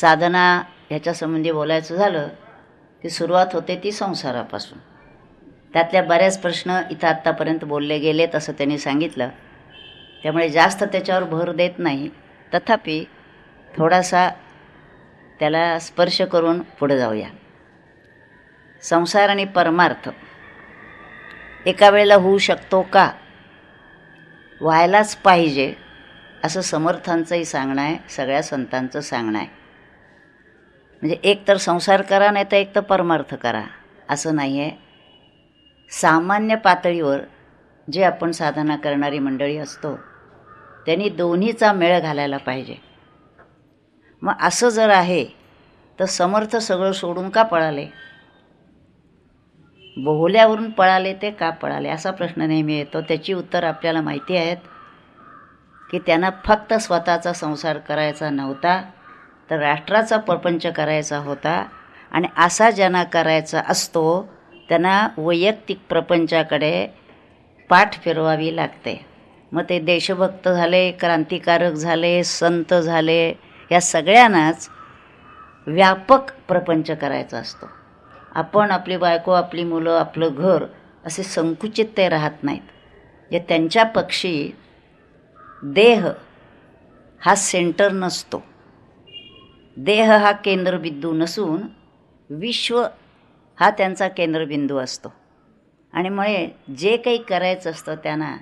साधना ह्याच्यासंबंधी बोलायचं झालं की सुरुवात होते ती संसारापासून. त्यातल्या बऱ्याच प्रश्न इथं आत्तापर्यंत बोलले गेले तसं त्यांनी सांगितलं. त्यामुळे जास्त त्याच्यावर भर देत नाही. तथापि थोडासा त्याला स्पर्श करून पुढे जाऊया. संसार आणि परमार्थ. एका वेळेला होऊ शकतो का? व्हायलाच पाहिजे असं समर्थांचंही सांगणं आहे सगळ्या संतांचं सांगणं आहे. म्हणजे एक तर संसार करा नाही तर एक तर परमार्थ करा. असं नाही आहे सामान्य पातळीवर जे आपण साधना करणारी मंडळी असतो त्यांनी दोन्हीचा मेळ घालायला पाहिजे. मग असं जर आहे तर समर्थ सगळं सोडून का पळाले? बोहल्यावरून पळाले ते का पळाले? असा प्रश्न नेहमी येतो. त्याची उत्तर आपल्याला माहिती आहेत की त्यांना फक्त स्वतःचा संसार करायचा नव्हता. तर राष्ट्राचा प्रपंच करायचा होता आणि असा ज्यांना करायचा असतो त्यांना वैयक्तिक प्रपंचाकडे पाठ फिरवावी लागते. मग ते देशभक्त झाले क्रांतिकारक झाले संत झाले या सगळ्यांनाच व्यापक प्रपंच करायचा असतो. आपण आपली बायको आपली मुलं आपलं घर असे संकुचित ते राहत नाहीत. जे त्यांच्या पक्षी देह हा सेंटर नसतो. देह हा केंद्रबिंदू नसून विश्व हा त्यांचा केंद्रबिंदू असतो. आणि मुळे जे काही करायचं असतं त्यांना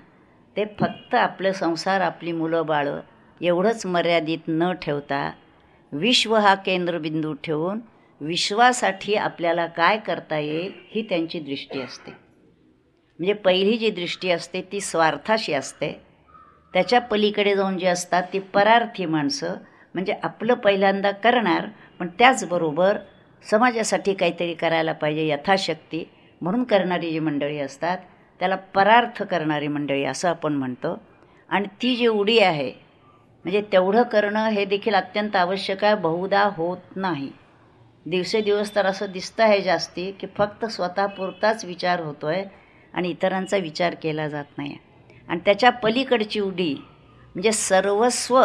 ते फक्त आपलं संसार आपली मुलं बाळं एवढंच मर्यादित न ठेवता विश्व हा केंद्रबिंदू ठेवून विश्वासाठी आपल्याला काय करता येईल ही त्यांची दृष्टी असते. म्हणजे पहिली जी दृष्टी असते ती स्वार्थाशी असते. त्याच्या पलीकडे जाऊन जी असतात ती परार्थी माणसं म्हणजे आपलं पहिल्यांदा करणार पण त्याचबरोबर समाजासाठी काहीतरी करायला पाहिजे यथाशक्ती. म्हणून करणारी जी मंडळी असतात त्याला परार्थ करणारी मंडळी असं आपण म्हणतो. आणि ती जी उडी आहे म्हणजे तेवढं करणं हे देखील अत्यंत आवश्यक आहे. बहुधा होत नाही. दिवसेदिवस तर असं दिसतं आहे जास्ती की फक्त स्वतःपुरताच विचार होतो आहे आणि इतरांचा विचार केला जात नाही. आणि त्याच्या पलीकडची उडी म्हणजे सर्वस्व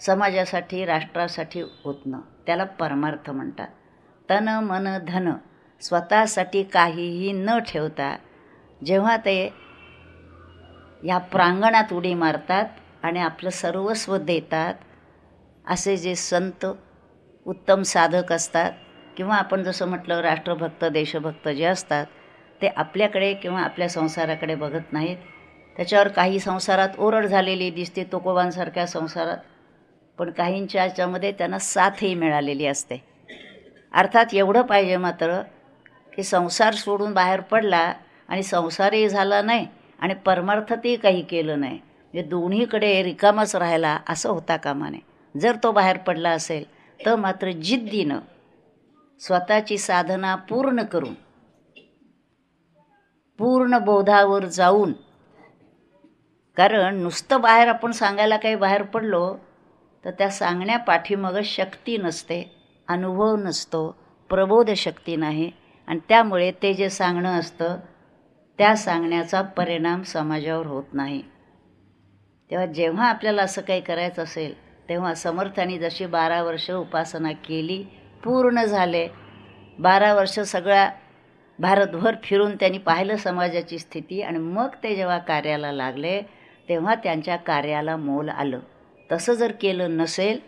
समाजासाठी राष्ट्रासाठी ओतणं त्याला परमार्थ म्हणतात. तन मन धन स्वतःसाठी काहीही न ठेवता जेव्हा ते या प्रांगणात उडी मारतात आणि आपलं सर्वस्व देतात असे जे संत उत्तम साधक असतात किंवा आपण जसं म्हटलं राष्ट्रभक्त देशभक्त जे असतात ते आपल्याकडे किंवा आपल्या संसाराकडे बघत नाहीत. त्याच्यावर काही संसारात ओरड झालेली दिसते तुकोबांसारख्या संसारात पण काहींच्या याच्यामध्ये त्यांना साथही मिळालेली असते. अर्थात एवढं पाहिजे मात्र की संसार सोडून बाहेर पडला आणि संसारही झाला नाही आणि परमार्थतही काही केलं नाही. म्हणजे दोन्हीकडे रिकामाच राहिला असं होता कामा नये जर तो बाहेर पडला असेल तर मात्र जिद्दीनं स्वतःची साधना पूर्ण करून पूर्ण बोधावर जाऊन कारण नुसतं बाहेर आपण सांगायला काही बाहेर पडलो तर त्या सांगण्यापाठीमागं शक्ती नसते अनुभव नसतो प्रबोध शक्ती नाही. आणि त्यामुळे ते जे सांगणं असतं त्या सांगण्याचा परिणाम समाजावर होत नाही. तेव्हा जेव्हा आपल्याला असं काही करायचं असेल तेव्हा समर्थांनी जशी बारा वर्ष उपासना केली पूर्ण झाले. बारा वर्ष सगळ्या भारतभर फिरून त्यांनी पाहिलं समाजाची स्थिती आणि मग ते जेव्हा कार्याला लागले तेव्हा त्यांच्या कार्याला मोल आलं. तसं जर केलं नसेल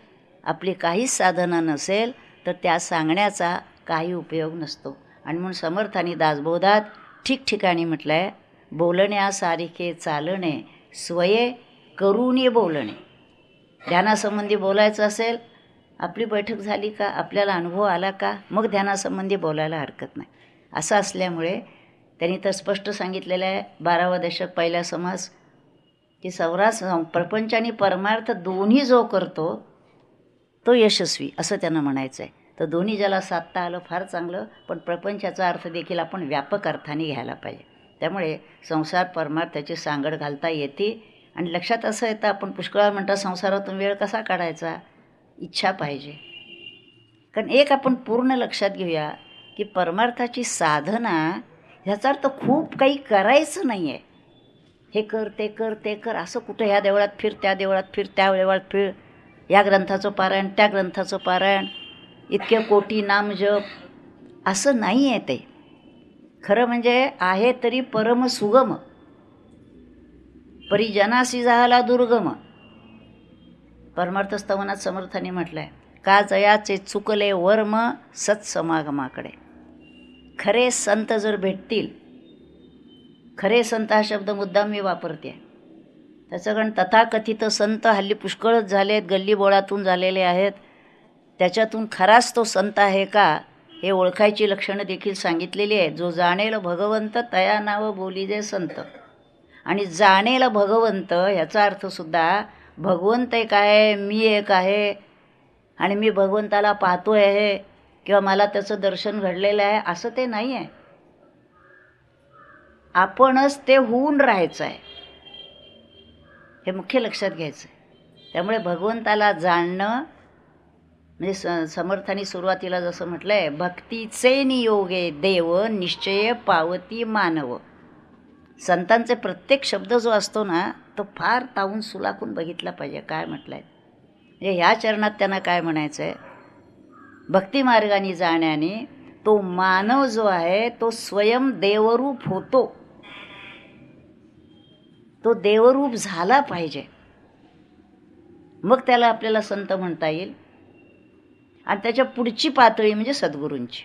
आपली काहीच साधनं नसेल तर त्या सांगण्याचा काही उपयोग नसतो. आणि म्हणून समर्थानी दासबोधात ठिकठिकाणी म्हटलं आहे बोलण्यासारखे चालणे स्वये करूनी बोलणे. ध्यानासंबंधी बोलायचं असेल आपली बैठक झाली का आपल्याला अनुभव आला का मग ध्यानासंबंधी बोलायला हरकत नाही. असं असल्यामुळे त्यांनी तर स्पष्ट सांगितलेलं आहे बारावा दशक पहिला समाज की सौरास प्रपंच आणि परमार्थ दोन्ही जो करतो तो यशस्वी असं त्यांना म्हणायचं आहे तर दोन्ही ज्याला साधता आलं फार चांगलं पण प्रपंचाचा अर्थ देखील आपण व्यापक अर्थाने घ्यायला पाहिजे. त्यामुळे संसार परमार्थाची सांगड घालता येते. आणि लक्षात असं येतं आपण पुष्कळ म्हणता संसारातून वेळ कसा काढायचा? इच्छा पाहिजे. कारण एक आपण पूर्ण लक्षात घेऊया की परमार्थाची साधना ह्याचा अर्थ खूप काही करायचं नाही आहे हे कर ते कर ते कर. असं कुठं ह्या देवळात फिर त्या देवळात फिर त्या देवळात फिर. या ग्रंथाचं पारायण त्या ग्रंथाचं पारायण. इतके कोटी नाम जप. असं नाही आहे ते. खरं म्हणजे आहे तरी परम सुगम. परिजनासी झाला दुर्गम. परमार्थ स्तवनात समर्थाने म्हटलंय का जयाचे चुकले वर्म सत्समागमाकडे? खरे संत जर भेटतील खरे संत हा शब्द मुद्दाम मी वापरते. त्याचं कारण तथाकथित संत हल्ली पुष्कळच झाले आहेत गल्लीबोळातून झालेले आहेत. त्याच्यातून खराच तो संत आहे का हे ओळखायची लक्षणं देखील सांगितलेली आहेत. जो जाणेल भगवंत तया नाव बोली जे संत. आणि जाणेल भगवंत ह्याचा अर्थसुद्धा भगवंत एक आहे मी एक आहे आणि मी भगवंताला पाहतो आहे किंवा मला त्याचं दर्शन घडलेलं आहे असं ते नाही आहे आपणच ते होऊन राहायचं आहे हे मुख्य लक्षात घ्यायचं आहे त्यामुळे भगवंताला जाणणं म्हणजे स समर्थानी सुरुवातीला जसं म्हटलं आहे भक्तीचे नियोगे देव निश्चय पावती मानव. संतांचे प्रत्येक शब्द जो असतो ना तो फार तावून सुलाखून बघितला पाहिजे काय म्हटलं आहे म्हणजे ह्या चरणात त्यांना काय म्हणायचं आहे भक्तिमार्गाने जाण्याने तो मानव जो आहे तो स्वयं देवरूप होतो. तो देवरूप झाला पाहिजे. मग त्याला आपल्याला संत म्हणता येईल. आणि त्याच्या पुढची पातळी म्हणजे सद्गुरूंची.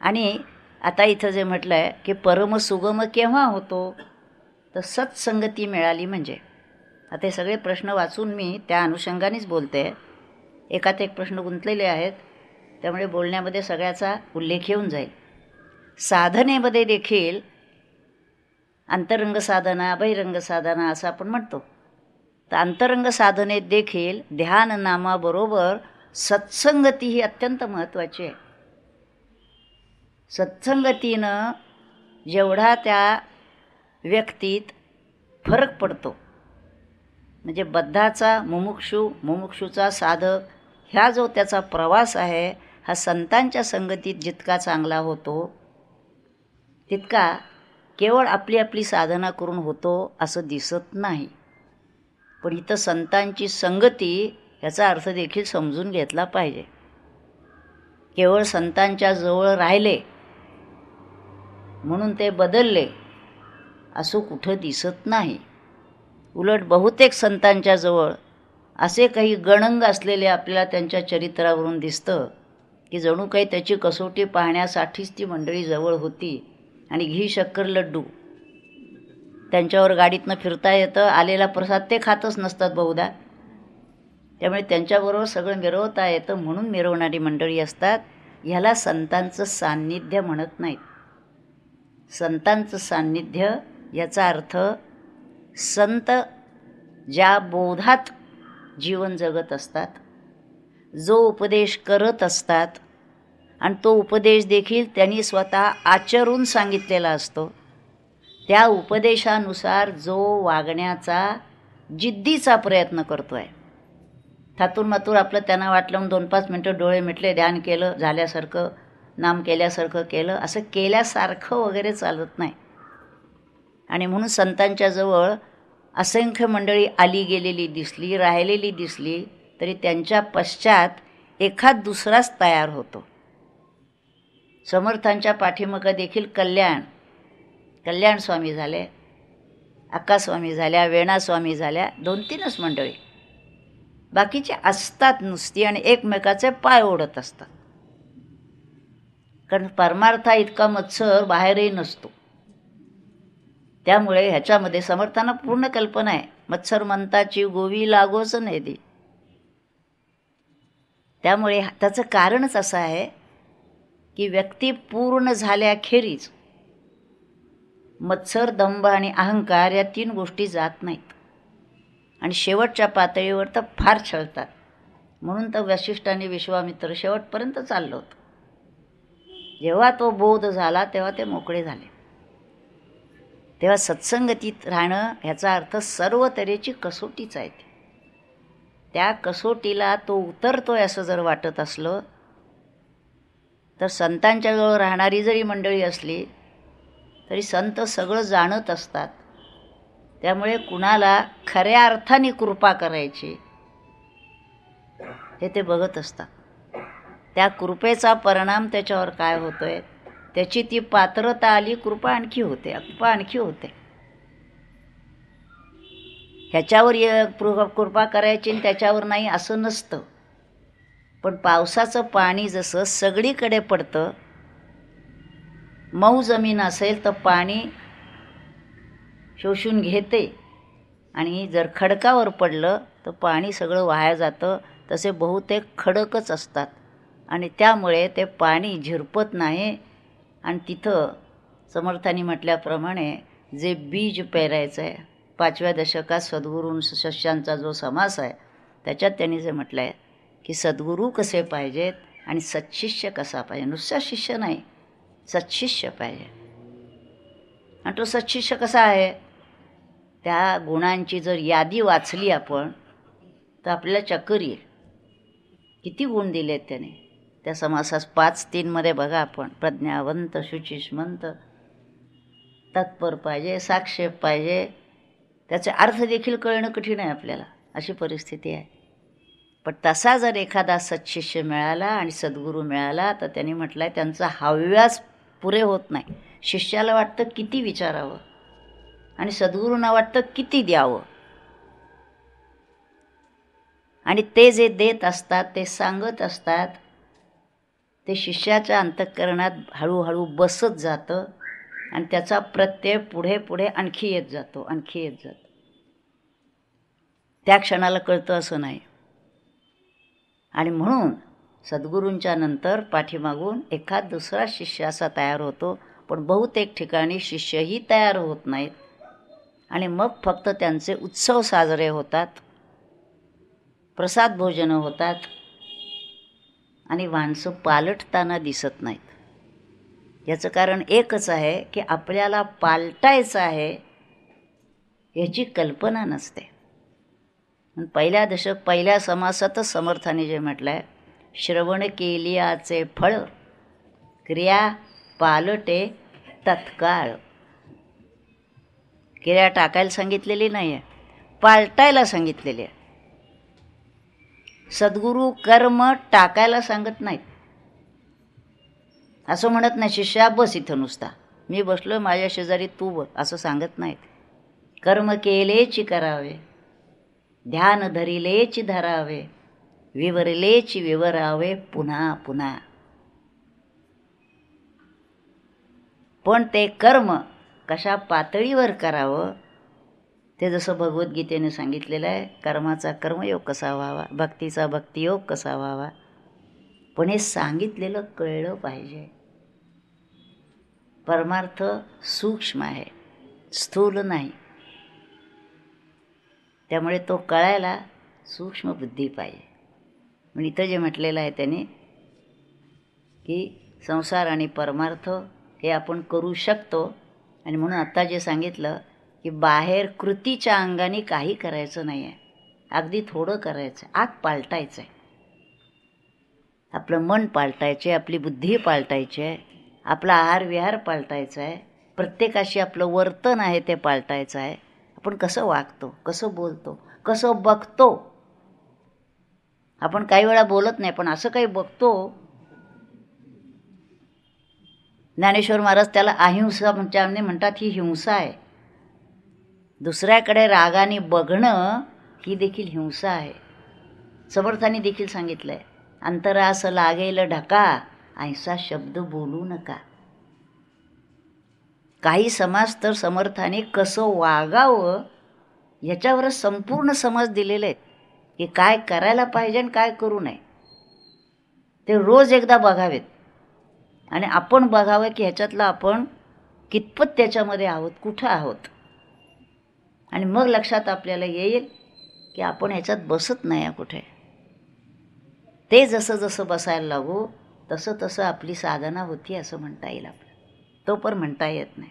आणि आता इथं जे म्हटलं आहे की परमसुगम केव्हा होतो? तर सत्संगती मिळाली म्हणजे. आता हे सगळे प्रश्न वाचून मी त्या अनुषंगानेच बोलते. एकात एक प्रश्न गुंतलेले आहेत. त्यामुळे बोलण्यामध्ये सगळ्याचा उल्लेख येऊन जाईल. साधनेमध्ये देखील अंतरंग साधना बहिरंग साधना असं आपण म्हणतो. तर अंतरंग साधनेत देखील ध्यान नामाबरोबर सत्संगती ही अत्यंत महत्त्वाची आहे. सत्संगतीनं जेवढा त्या व्यक्तीत फरक पडतो म्हणजे बद्धाचा मुमुक्षू मुमुक्षूचा साधक ह्या जो त्याचा प्रवास आहे हा संतांच्या संगतीत जितका चांगला होतो तितका केवळ आपली आपली साधना करून होतो असं दिसत नाही. पण इथं संतांची संगती याचा अर्थ देखील समजून घेतला पाहिजे. केवळ संतांच्या जवळ राहिले म्हणून ते बदलले असं कुठं दिसत नाही. उलट बहुतेक संतांच्या जवळ असे काही गणंग असलेले आपल्याला त्यांच्या चरित्रावरून दिसतं की जणू काही त्याची कसोटी पाहण्यासाठीच ती मंडळी जवळ होती. आणि घी शक्कर लड्डू. त्यांच्यावर गाडीतनं फिरता येतं आलेला प्रसाद ते खातच नसतात बहुधा. त्यामुळे त्यांच्याबरोबर सगळं मिरवता येतं म्हणून मिरवणारी मंडळी असतात. ह्याला संतांचं सान्निध्य म्हणत नाहीत. संतांचं सान्निध्य याचा अर्थ संत ज्या बोधात जीवन जगत असतात जो उपदेश करत असतात आणि तो उपदेश देखील त्यांनी स्वतः आचरून सांगितलेला असतो. त्या उपदेशानुसार जो वागण्याचा जिद्दीचा प्रयत्न करतो आहे थातूर मातूर आपलं त्यांना वाटलं दोन पाच मिनटं डोळे मिटले ध्यान केलं झाल्यासारखं नाम केल्यासारखं केलं असं केल्यासारखं वगैरे चालत नाही. आणि म्हणून संतांच्या जवळ असंख्य मंडळी आली गेलेली दिसली राहिलेली दिसली तरी त्यांच्या पश्चात एखाद दुसराच तयार होतो. समर्थांच्या पाठीमागं देखील कल्याण. कल्याण स्वामी झाले अक्कास्वामी झाल्या वेणास्वामी झाल्या दोन तीनच मंडळी. बाकीचे असतात नुसती आणि एकमेकाचे पाय ओढत असतात. कारण परमार्था इतका मत्सर बाहेरही नसतो. त्यामुळे ह्याच्यामध्ये समर्थांना पूर्ण कल्पना आहे. मत्सर मंताची गोवी लागोच नाही दी त्यामुळे त्याचं कारणच असं आहे की व्यक्ती पूर्ण झाल्याखेरीज मत्सर दंभ आणि अहंकार या तीन गोष्टी जात नाहीत. आणि शेवटच्या पातळीवर तर फार छळतात. म्हणून तर वशिष्ठ आणि विश्वामित्र शेवटपर्यंत चाललं होतं. जेव्हा तो बोध झाला तेव्हा ते मोकळे झाले. तेव्हा सत्संगतीत राहणं ह्याचा अर्थ सर्व तऱ्हेची कसोटीच आहे त्या कसोटीला तो उतरतोय असं जर वाटत असलं तर संतांच्याजवळ राहणारी जरी मंडळी असली तरी संत सगळं जाणत असतात. त्यामुळे कुणाला खऱ्या अर्थाने कृपा करायची हे ते बघत असतात. त्या कृपेचा परिणाम त्याच्यावर काय होतो आहे त्याची ती पात्रता आली कृपा आणखी होते कृपा आणखी होते. ह्याच्यावर य- कृ- कृपा करायची आणि त्याच्यावर नाही असं नसतं. पण पावसाचं पाणी जसं सगळीकडे पडतं मऊ जमीन असेल तर पाणी शोषून घेते. आणि जर खडकावर पडलं तर पाणी सगळं वाया जातं. तसे बहुतेक खडकच असतात. आणि त्यामुळे ते पाणी झिरपत नाही. आणि तिथं समर्थांनी म्हटल्याप्रमाणे जे बीज पेरायचं आहे पाचव्या दशकात सद्गुरू शिष्यांचा जो समास आहे त्याच्यात त्यांनी जे म्हटलं आहे की सद्गुरू कसे पाहिजेत आणि सत्शिष्य कसा पाहिजे? नुसता शिष्य नाही सत्शिष्य पाहिजे. आणि तो सत्शिष्य कसा आहे? त्या गुणांची जर यादी वाचली आपण तर आपल्याला चक्कर येईल. किती गुण दिलेत त्याने? त्या समासास पाच तीनमध्ये बघा आपण. प्रज्ञावंत शुचिष्मंत तत्पर पाहिजे साक्षेप पाहिजे. त्याचे अर्थ देखील कळणं कठीण आहे आपल्याला. अशी परिस्थिती आहे. पण तसा जर एखादा सत्शिष्य मिळाला आणि सद्गुरू मिळाला तर त्यांनी म्हटलं आहे त्यांचा हव्यास पुरे होत नाही. शिष्याला वाटतं किती विचारावं? आणि सद्गुरूंना वाटतं किती द्यावं? आणि ते जे देत असतात ते सांगत असतात ते शिष्याच्या अंतःकरणात हळूहळू बसत जातं आणि त्याचा प्रत्यय पुढे पुढे आणखी येत जातो आणखी येत जातो. त्या क्षणाला कळतं असं नाही. आणि म्हणून सद्गुरूंच्या नंतर पाठीमागून एखाद दुसरा शिष्य असा तयार होतो पण बहुतेक ठिकाणी शिष्यही तयार होत नाहीत. आणि मग फक्त त्यांचे उत्सव साजरे होतात प्रसाद भोजनं होतात आणि माणसं पालटताना दिसत नाहीत. याचं कारण एकच आहे की आपल्याला पालटायचं आहे याची कल्पना नसते. पहिल्या दशक पहिल्या समासातच समर्थाने जे म्हटलं आहे श्रवण केलियाचे फळ क्रिया पालटे तत्काळ. क्रिया टाकायला सांगितलेली नाही आहे पालटायला सांगितलेली आहे. सद्गुरू कर्म टाकायला सांगत नाहीत. असं म्हणत नाही शिष्या बस इथं नुसता. मी बसलो माझ्या शेजारी तू बस असं सांगत नाहीत. कर्म केलेची करावे. ध्यान धरिलेची धरावे विवरलेची विवरावे पुन्हा पुन्हा. पण ते कर्म कशा पातळीवर करावं ते जसं भगवद्गीतेने सांगितलेलं आहे कर्माचा कर्मयोग कसा व्हावा भक्तीचा भक्तियोग कसा व्हावा पण हे सांगितलेलं कळलं पाहिजे. परमार्थ सूक्ष्म आहे स्थूल नाही. त्यामुळे तो कळायला सूक्ष्म बुद्धी पाहिजे. पण इथं जे म्हटलेलं आहे त्याने की संसार आणि परमार्थ हे आपण करू शकतो. आणि म्हणून आत्ता जे सांगितलं की बाहेर कृतीच्या अंगाने काही करायचं नाही आहे अगदी थोडं करायचं आहे आत पालटायचं आहे आपलं मन पालटायचे आपली बुद्धी पालटायची आहे आपला आहार विहार पालटायचा आहे प्रत्येकाशी आपलं वर्तन आहे ते पालटायचं आहे आपण कसं वागतो कसं बोलतो कसं बघतो? आपण काही वेळा बोलत नाही पण असं काही बघतो? ज्ञानेश्वर महाराज त्याला अहिंसा म्हणजे म्हणतात ही हिंसा आहे. दुसऱ्याकडे रागाने बघणं ही देखील हिंसा आहे. समर्थाने देखील सांगितलं आहे अंतरास लागेल ढका अहिंसा शब्द बोलू नका. काही समाज तर समर्थाने कसं वागावं याच्यावर संपूर्ण समज दिलेले आहेत. की काय करायला पाहिजे आणि काय करू नये. ते रोज एकदा बघावेत. आणि आपण बघावं की ह्याच्यातलं आपण कितपत त्याच्यामध्ये आहोत कुठं आहोत. आणि मग लक्षात आपल्याला येईल की आपण ह्याच्यात बसत नाही आहे कुठे. ते जसं जसं बसायला लागू तसं तसं आपली साधना होती असं म्हणता येईल आपलं. तो पण म्हणता येत नाही.